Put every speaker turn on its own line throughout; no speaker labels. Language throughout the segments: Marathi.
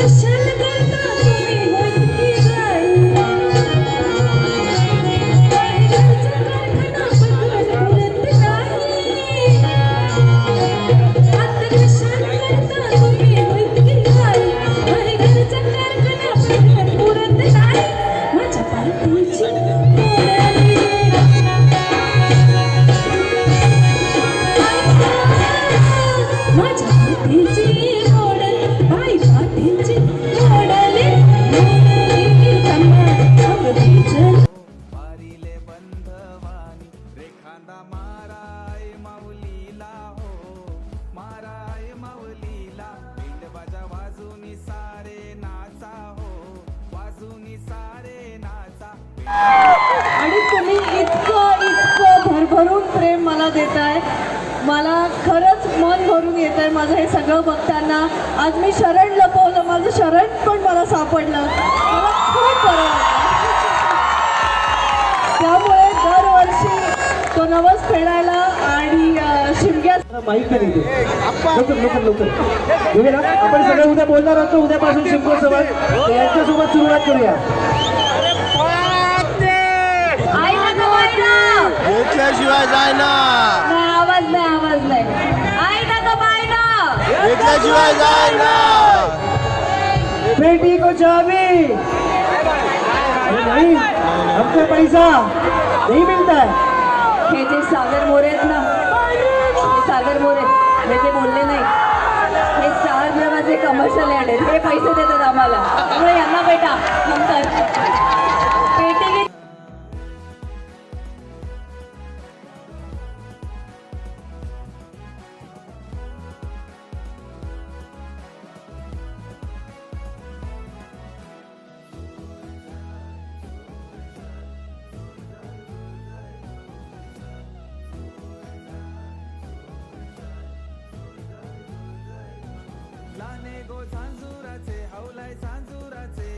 this is
आणि तुम्ही इतकं इतकं भरभरून प्रेम मला देताय. मला खरंच मन भरून येत आहे माझं हे सगळं बघताना. आज मी शरण लपवलं माझं शरण पण मला सापडलं. मला खूप बरं त्यामुळे दरवर्षी तो नवस फेडायला आणि शिमग्या
माहीत नाही लवकर लवकर लवकर. आपण सगळं उद्या बोलणार असतो उद्यापासून शिंपोत्सवात तर यांच्यासोबत सुरुवात करूया.
घेतल्याशिवाय जाय ना
नाही आवाज नाही आवाज नाही. आईला गवायला
घेतल्याशिवाय जाय ना
बेटी को चाबी. नहीं हमको पैसा नहीं मिलता है।
हे जे सागर मोरे आहेत ना हे सागर मोरे हे जे बोलले नाही हे चार जणांचे कमर्शियल ॲड आहेत हे पैसे देतात आम्हाला. त्यामुळे यांना बेटा नंतर.
गो सांजुराचे हौलाय सांजुराचे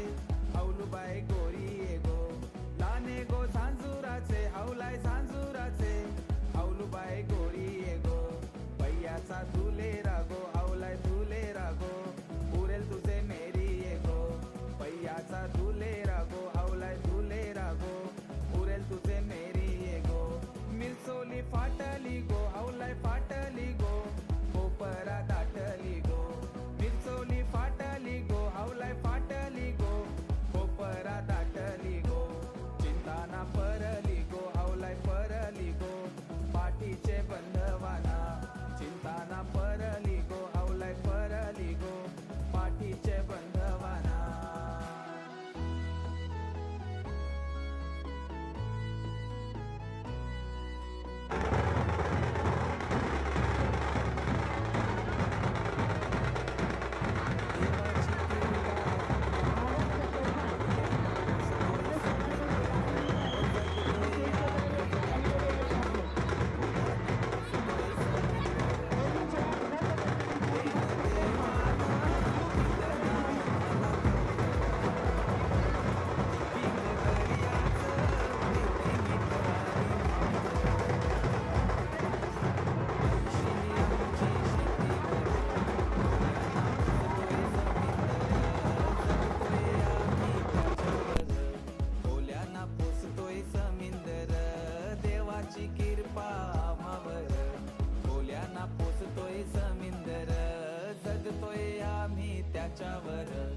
हौलुबाई गोरी ये गो. लाने गो सांजुराचे हौलाय सांजुराचे हौलुबाई गोरी ये गो. पैयाचा तुले रागो हौलाय तुले रागो पुरेल तुझे मेरी ये गो. पैयाचा तुले रागो हौलाय तुले रागो पुरेल तुझे मेरी ये गो. मिरसोली फाटली गो हौलाय फाटली गो. त्याच्यावर.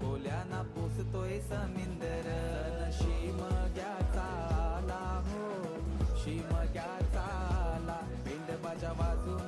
कोल्याना पोसतोय समिंदर. शिम घ्याचा आला हो. शिम घ्याचा आला. पिंड बाजा वाजून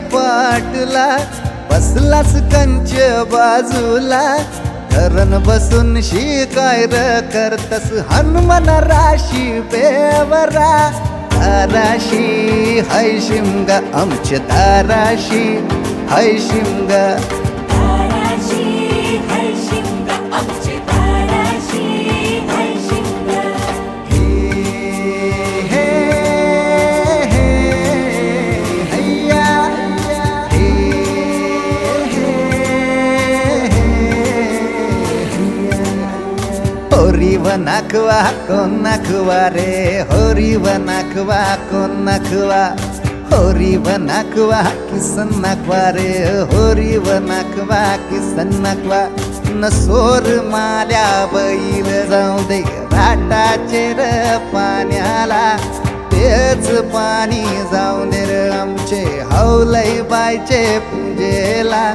पाटला बसलास कंच बाजूला. धरण बसून शिकाय र करतस? हनुमान राशी बेवरा. दाराशी हय शिमगा आमच्या दाराशी हय शिमगा नाखवा कोण नाखवा रे? होरी व नाखवा कोण नाखवा? होरी व नाखवा किसन नाखवा रे? होरी व नाखवा किसन नाखवा? नसोर माल्या बैल जाऊ दे राटाचे र पाण्याला. तेच पाणी जाऊ दे र आमचे हौलई बायचे पूजेला.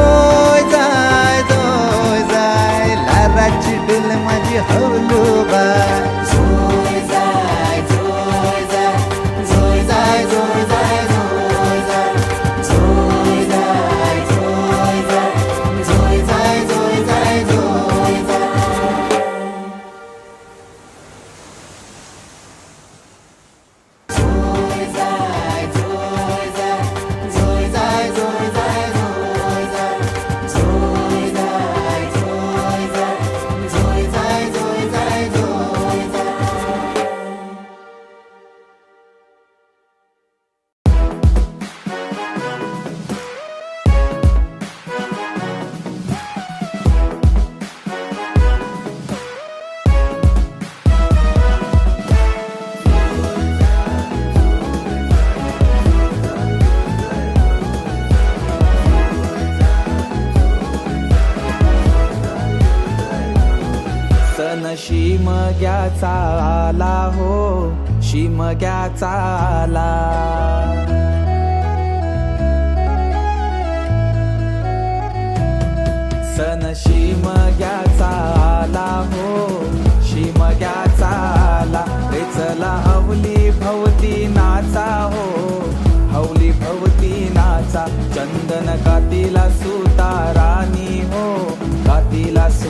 जोय जाय जोय जाय
लाराची डुल माझी हवलू बाय
शिमग्याचा आला हो शिमग्याचा आला सन शिमग्याचा आला हो शिमग्याचा आला रे चला हवली भवती नाचा हो हवली भवती नाचा. चंदन कातीला सुताराणी हो कातीला सु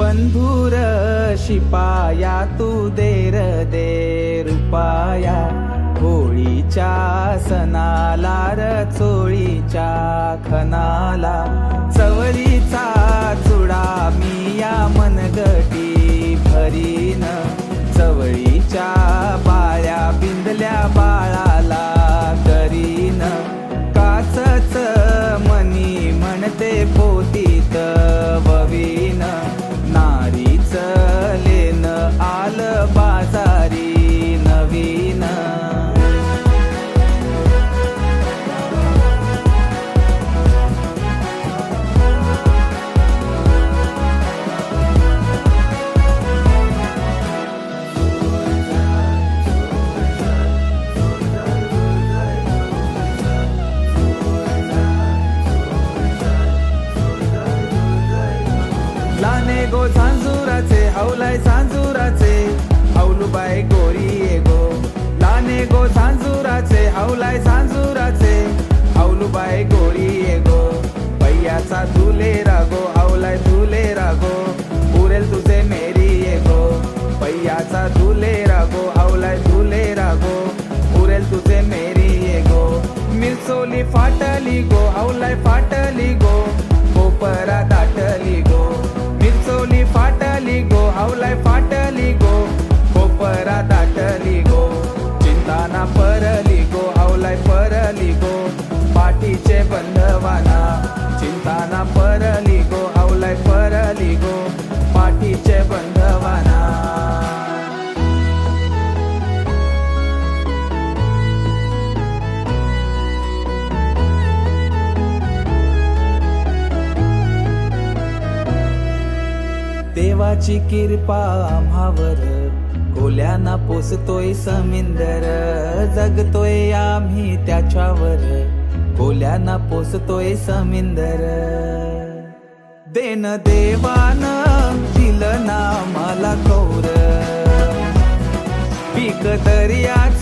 बंधुर शिपाया तू देर दे रुपाया. होळीच्या सणाला र चोळीच्या खनाला चवळीचा चुडा मी या मनगटी भरीन. चवळीच्या बाळ्या बिंदल्या बाळाला करीन. काचच मनी म्हणते पोती गो सांजुराचे हौलाय देवाची कृपा आम्हावर. कोल्याना पोसतोय समिंदर जगतोय आम्ही त्याच्यावर. कोल्याना पोसतोय समिंदर. देन देवान दिलं ना मला कौर. पीक दर्याच